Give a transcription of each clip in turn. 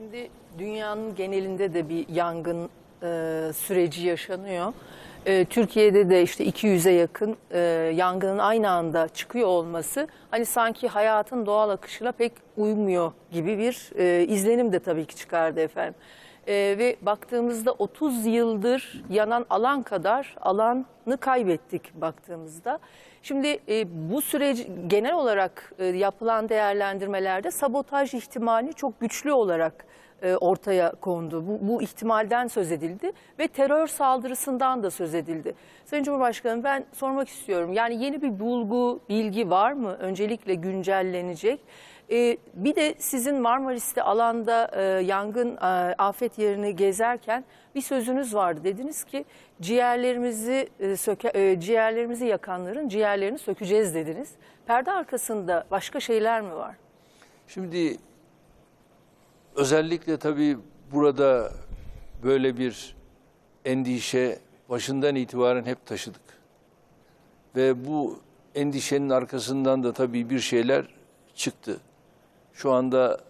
Şimdi dünyanın genelinde de bir yangın e, süreci yaşanıyor. E, Türkiye'de de işte 200'e yakın e, yangının aynı anda çıkıyor olması hani sanki hayatın doğal akışıyla pek uymuyor gibi bir e, izlenim de tabii ki çıkardı efendim. E, ve baktığımızda 30 yıldır yanan alan kadar alanı kaybettik baktığımızda. Şimdi e, bu süreci genel olarak e, yapılan değerlendirmelerde sabotaj ihtimali çok güçlü olarak e, ortaya kondu. Bu, bu ihtimalden söz edildi ve terör saldırısından da söz edildi. Sayın Cumhurbaşkanım ben sormak istiyorum. Yani yeni bir bulgu, bilgi var mı? Öncelikle güncellenecek. E, bir de sizin Marmaris'te alanda e, yangın e, afet yerini gezerken bir sözünüz vardı. Dediniz ki ciğerlerimizi e, söke, e, ciğerlerimizi yakanların ciğerlerini sökeceğiz dediniz. Perde arkasında başka şeyler mi var? Şimdi özellikle tabii burada böyle bir endişe başından itibaren hep taşıdık. Ve bu endişenin arkasından da tabii bir şeyler çıktı. Şu anda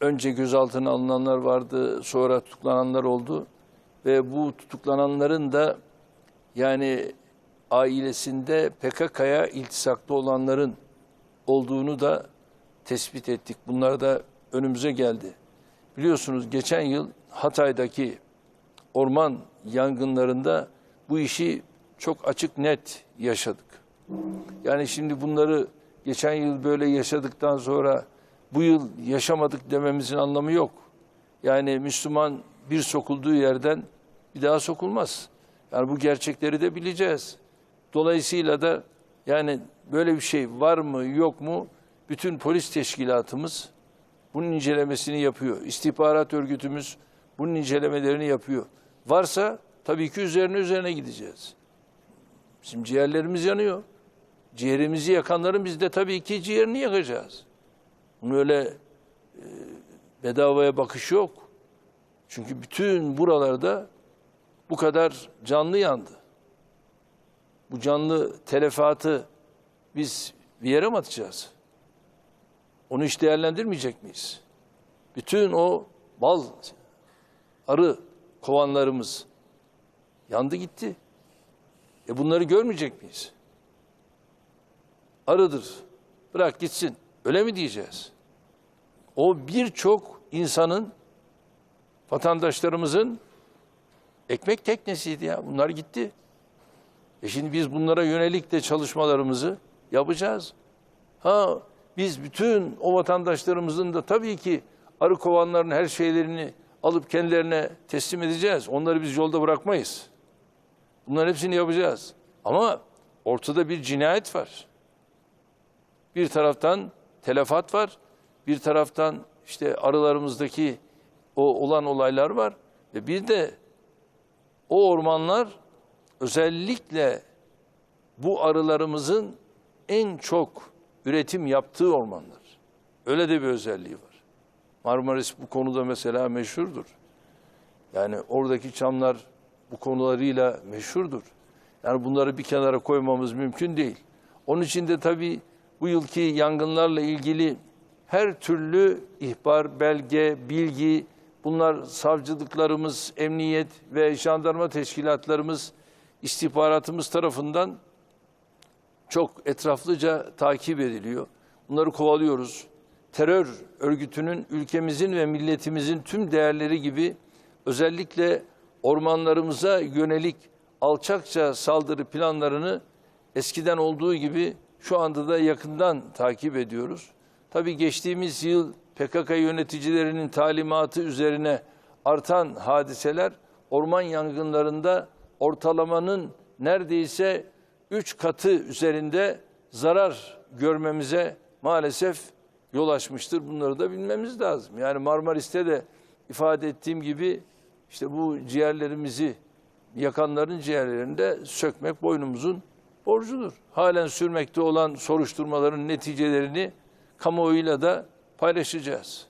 önce gözaltına alınanlar vardı, sonra tutuklananlar oldu. Ve bu tutuklananların da yani ailesinde PKK'ya iltisaklı olanların olduğunu da tespit ettik. Bunlar da önümüze geldi. Biliyorsunuz geçen yıl Hatay'daki orman yangınlarında bu işi çok açık net yaşadık. Yani şimdi bunları geçen yıl böyle yaşadıktan sonra bu yıl yaşamadık dememizin anlamı yok. Yani Müslüman bir sokulduğu yerden bir daha sokulmaz. Yani bu gerçekleri de bileceğiz. Dolayısıyla da yani böyle bir şey var mı yok mu bütün polis teşkilatımız bunun incelemesini yapıyor. İstihbarat örgütümüz bunun incelemelerini yapıyor. Varsa tabii ki üzerine üzerine gideceğiz. Bizim ciğerlerimiz yanıyor. Ciğerimizi yakanların biz de tabii ki ciğerini yakacağız. Bunu öyle e, bedavaya bakış yok. Çünkü bütün buralarda bu kadar canlı yandı. Bu canlı telefatı biz bir yere mi atacağız? Onu hiç değerlendirmeyecek miyiz? Bütün o bal, arı kovanlarımız yandı gitti. E bunları görmeyecek miyiz? Arıdır. Bırak gitsin. Öyle mi diyeceğiz? O birçok insanın, vatandaşlarımızın ekmek teknesiydi ya. Bunlar gitti. E şimdi biz bunlara yönelik de çalışmalarımızı yapacağız. Ha biz bütün o vatandaşlarımızın da tabii ki arı kovanların her şeylerini alıp kendilerine teslim edeceğiz. Onları biz yolda bırakmayız. Bunların hepsini yapacağız. Ama ortada bir cinayet var. Bir taraftan telefat var. Bir taraftan işte arılarımızdaki o olan olaylar var. Ve bir de o ormanlar özellikle bu arılarımızın en çok üretim yaptığı ormanlar. Öyle de bir özelliği var. Marmaris bu konuda mesela meşhurdur. Yani oradaki çamlar bu konularıyla meşhurdur. Yani bunları bir kenara koymamız mümkün değil. Onun için de tabii bu yılki yangınlarla ilgili her türlü ihbar, belge, bilgi, bunlar savcılıklarımız, emniyet ve jandarma teşkilatlarımız, istihbaratımız tarafından çok etraflıca takip ediliyor. Bunları kovalıyoruz. Terör örgütünün ülkemizin ve milletimizin tüm değerleri gibi özellikle ormanlarımıza yönelik alçakça saldırı planlarını eskiden olduğu gibi şu anda da yakından takip ediyoruz. Tabii geçtiğimiz yıl PKK yöneticilerinin talimatı üzerine artan hadiseler orman yangınlarında ortalamanın neredeyse 3 katı üzerinde zarar görmemize maalesef yol açmıştır. Bunları da bilmemiz lazım. Yani Marmaris'te de ifade ettiğim gibi işte bu ciğerlerimizi yakanların ciğerlerini de sökmek boynumuzun borcudur. Halen sürmekte olan soruşturmaların neticelerini kamuoyuyla da paylaşacağız.